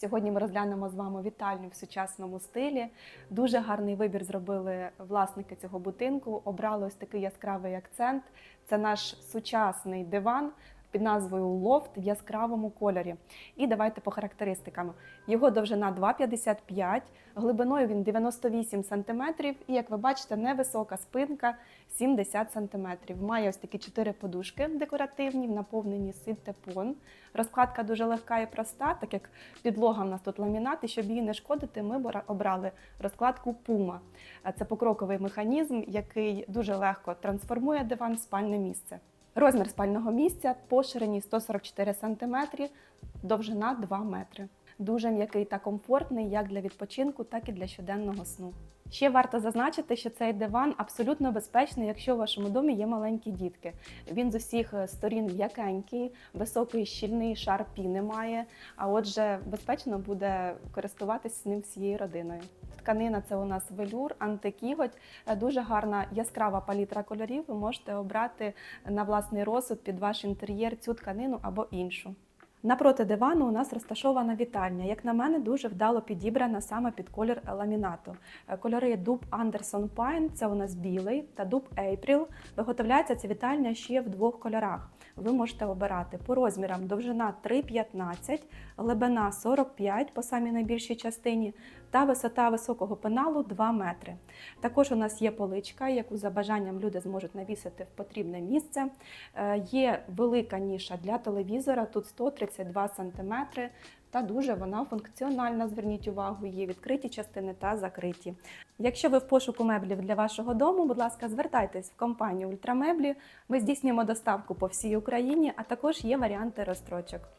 Сьогодні ми розглянемо з вами вітальню в сучасному стилі. Дуже гарний вибір зробили власники цього будинку. Обрали ось такий яскравий акцент. Це наш сучасний диван під назвою Лофт в яскравому кольорі. І давайте по характеристикам. Його довжина 2,55, глибиною він 98 см, і як ви бачите, невисока спинка 70 см. Має ось такі чотири подушки декоративні, наповнені синтепон. Розкладка дуже легка і проста, так як підлога в нас тут ламінат, і щоб її не шкодити, ми обрали розкладку Puma. Е, Це покроковий механізм, який дуже легко трансформує диван в спальне місце. Розмір спального місця по ширині 144 см, довжина 2 метри. Дуже м'який та комфортний як для відпочинку, так і для щоденного сну. Ще варто зазначити, що цей диван абсолютно безпечний, якщо у вашому домі є маленькі дітки. Він з усіх е, сторін м'якенький, високий щільний шар піни має. А отже, безпечно буде користуватись ним всією родиною. Тканина це у нас велюр, антикіготь, Е, дуже гарна яскрава палітра кольорів. Ви можете обрати на власний розсуд під ваш інтер'єр цю тканину або іншу. Напроти дивану у нас розташована вітальня. Як на мене, дуже вдало підібрана саме під колір ламінату. Е, Кольори дуб Anderson Pine – це у нас білий та дуб April. Виготовляється ця вітальня ще в двох кольорах. Ви можете обирати по розмірам довжина 3,15, глибина 45 по самій найбільшій частині та висота високого пеналу 2 метри. Також у нас є поличка, яку за бажанням люди зможуть навісити в потрібне місце. Е, Є велика ніша для телевізора, тут 132 см, та дуже вона функціональна. Зверніть увагу, є відкриті частини та закриті. Якщо ви в пошуку меблів для вашого дому, будь ласка, звертайтесь в компанію Ультрамеблі. Ми здійснюємо доставку по всій Україні, а також є варіанти розстрочок.